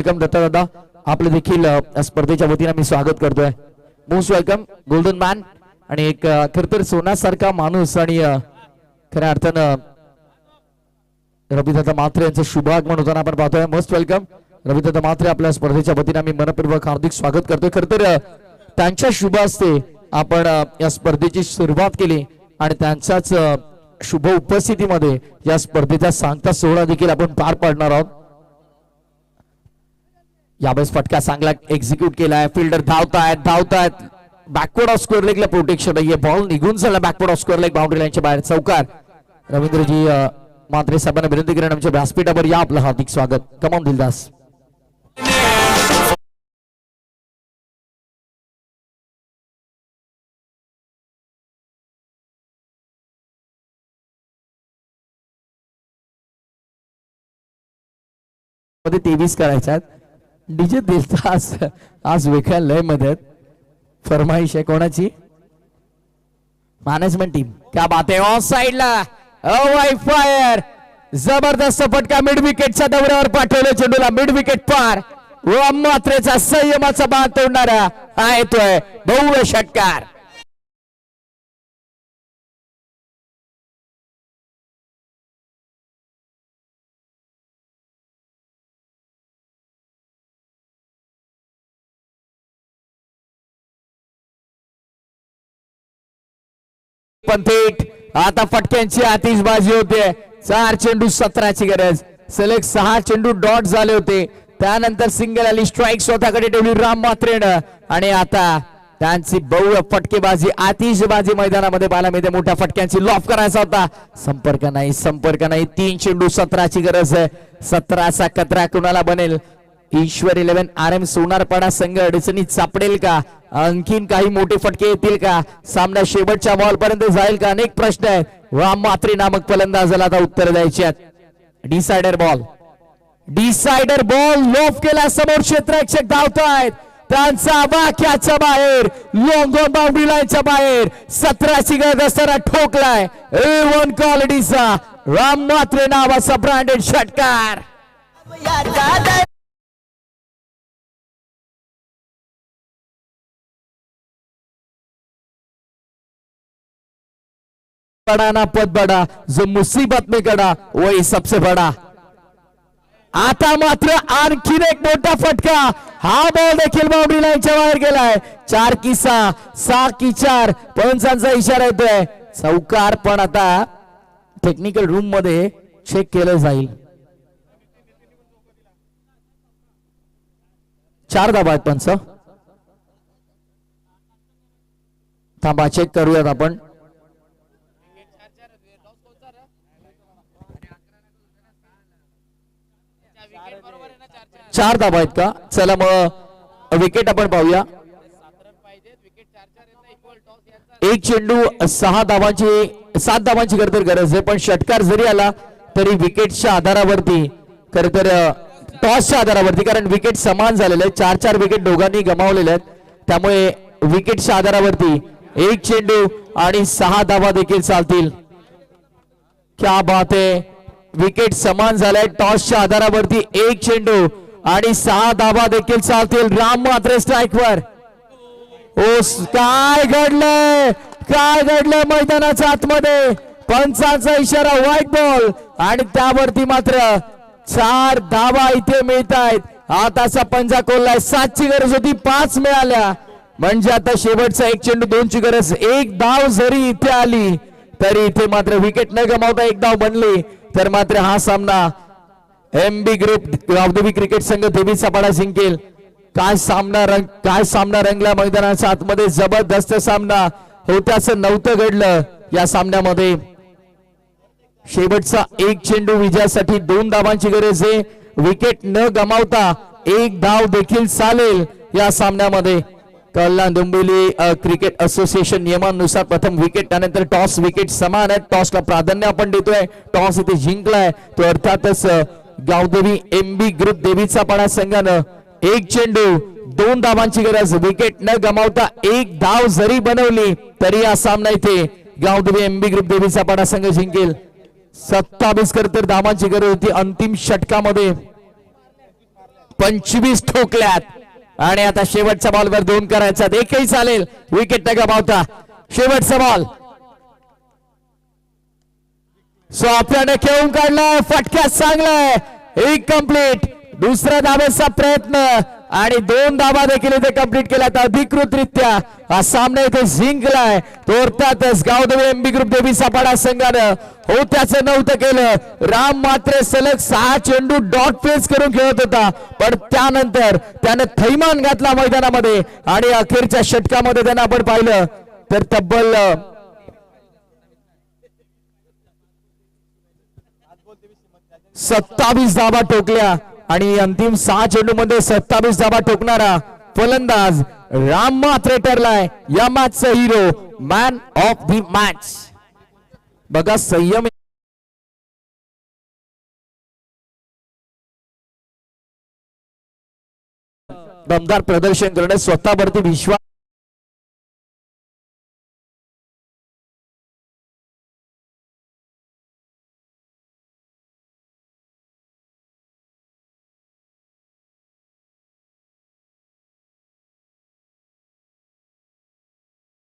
Welcome Datta दादा. आपलं देखील स्पर्धेच्या वतीने मी स्वागत करतोय. मोस्ट वेलकम गोल्डन मॅन आणि एक खर तर सोन्यासारखा माणूस आणि खऱ्या अर्थानं रविदादा मात्रे यांचं शुभागमन होताना आपण पाहतोय. मोस्ट वेलकम रविदादा मात्रे आपल्या स्पर्धेच्या वतीने आम्ही मनपूर्वक हार्दिक स्वागत करतोय. खर तर त्यांच्या शुभ असते आपण या स्पर्धेची सुरुवात केली आणि त्यांच्याच शुभ उपस्थितीमध्ये या स्पर्धेचा सांगता सोहळा देखील आपण पार पाडणार आहोत. यावेळेस फटका चांगला एक्झिक्यूट केलाय. फिल्डर धावतायत धावतायत. बॅकवर्ड ऑफ स्कोअर लेगला प्रोटेक्शन आहे बॉल निघून झाला backward of square leg boundary लाईनच्या बाहेर. चौकार. रवींद्रजी मात्रे साहेबांना विनंती करेन आमच्या व्यासपीठावर. या आपलं हार्दिक स्वागत. Come on Dildas. मध्ये तेवीस आहेत डीजे दिलदास आज वेगळ्या लय मदत. फरमाईश आहे कोणाची? मॅनेजमेंट टीम क्या बात आहे. ऑफ साइडला वाय फायर जबरदस्त फटका मिड विकेटच्या दौऱ्यावर पाठवलं चेंडूला. मिड विकेट पार. व मात्रेचा संयमाचा बाद तोडणारा हा येतोय. भव्य षटकार. पण थेट आता फटक्यांची आतिषबाजी होते. चार चेंडू सतराची गरज. सलग सहा चेंडू डॉट झाले होते. त्यानंतर सिंगल आली स्ट्राईक स्वतःकडे ठेवली राम मात्रेनं आणि आता त्यांची बहु फटकेबाजी आतिषबाजी मैदानामध्ये पाहायला मिळते. मोठ्या फटक्यांची लॉफ करायचा होता. संपर्क नाही संपर्क नाही. तीन चेंडू सतराची गरज आहे. सतराचा कचरा कुणाला बनेल? Ishwar eleven R M Sonarpada संघ अडचणीत सापडेल का? आणखीन काही मोठे फटके येतील का? सामना शेवटच्या बॉल पर्यंत जाईल का? अनेक प्रश्न आहेत. राम मात्रे नामक फलंदाजाला आता उत्तर द्यायची आहेत. Decider ball decider ball loft केला समोर क्षेत्ररक्षक धावतायत. त्यांचा वाक्याच्या बाहेर लॉंग बाउंड्री लाईनच्या बाहेर सतराची गरज असताना ठोकलाय ए वन क्वालिटीचा राम मात्रे नावाचा ब्रँडेड षटकार बड़ा ना पद बड़ा जो मुसीबत में कड़ा वही सबसे बड़ा. आता मात्र आणखीन एक मोठा फटका. हा बॉल देखील बाउंड्री लाईनच्या बाहेर गेलाय. चार की सहा सहा की चार पंचांचा इशारा येतोय. चौकार पण आता टेक्निकल रूममध्ये चेक केलं जाईल. चार दाबा आहेत पंच थांबा चेक करूयात आपण. चार धाबा आहेत का? चला मग विकेट आपण पाहूया. एक चेंडू सहा धावांची सात धावांची खर तर गरज आहे पण षटकार जरी आला तरी विकेटच्या आधारावरती खर तर टॉसच्या आधारावरती कारण विकेट समान झालेले आहेत. चार चार विकेट दोघांनी गमावलेले आहेत. त्यामुळे विकेटच्या आधारावरती एक चेंडू आणि सहा धावा देखील चालतील. क्या बात आहे. विकेट समान झालाय. टॉसच्या आधारावरती एक चेंडू आणि सहा धाबा देखील चालतील. राम मात्रे स्ट्राईकवर ओ स- काय घडलंय? काय घडलंय मैदानाच्या आतमध्ये? पंचाचा इशारा व्हाईट बॉल आणि त्यावरती मात्र चार धावा इथे मिळत आहेत आताचा पंजा कोल्हाय सातची गरज होती पाच मिळाल्या. म्हणजे आता शेवटचा एक चेंडू दोनची गरज. एक धाव जरी इथे आली तरी इथे मात्र विकेट न गमावता एक धाव बनली. तर मात्र हा सामना एम बी ग्रुप औद्योगिक क्रिकेट संघ देवी सपाडा जिंकेल. काय सामना रंग काय सामना रंगला मैदानाच्या आतमध्ये? जबरदस्त सामना. होत्याचं नव्हतं घडलं या सामन्यामध्ये. शेवटचा एक चेंडू विजयासाठी दोन धावांची गरज आहे. विकेट न गमावता एक धाव देखील चालेल या सामन्यामध्ये. कल्याण डोंबिवली क्रिकेट असोसिएशन नियमानुसार प्रथम विकेट त्यानंतर टॉस विकेट समान आहेत. टॉसला प्राधान्य आपण देतोय. टॉस इथे जिंकलाय. तो अर्थातच गावदेवी एम बी ग्रुप देवीचा पाडा संघानं. एक चेंडू दोन धावांची गरज. विकेट न गमावता एक धाव जरी बनवली तरी हा सामना इथे गावदेवी एम बी ग्रुप देवीचा पाडा संघ जिंकेल. सत्तावीस कर तर धावांची गरज होती अंतिम षटकामध्ये. पंचवीस ठोकल्यात. आणि आता शेवटच्या बॉलवर दोन करायचा एकही चालेल. विकेट न गमावता शेवटचा बॉल सो आपल्याने खेळून काढलाय फटक्यात चांगलाय एक कंप्लीट दुसऱ्या धाब्याचा प्रयत्न. आणि दोन धाबा देखील इथे कंप्लीट तर अधिकृतरित्या हा सामना इथे जिंकलाय. तोरतातच Gaondevi M B group Devi Sapada संघानं. हो त्याचं नव्हतं केलं. राम मात्र सलग सहा चेंडू डॉट फेस करून खेळत होता. पण त्यानंतर त्यानं थैमान घातला मैदानामध्ये आणि अखेरच्या षटकामध्ये त्यांना आपण पाहिलं तर तब्बल सत्तावीस धाबा टोकल्या. आणि अंतिम सहा चेंडू मध्ये सत्तावीस धाबा टोकणारा फलंदाज राम मात्रे ठरलाय. या मॅचचा hero man of the match बघा संयम दमदार प्रदर्शन करणे स्वतःवरती विश्वास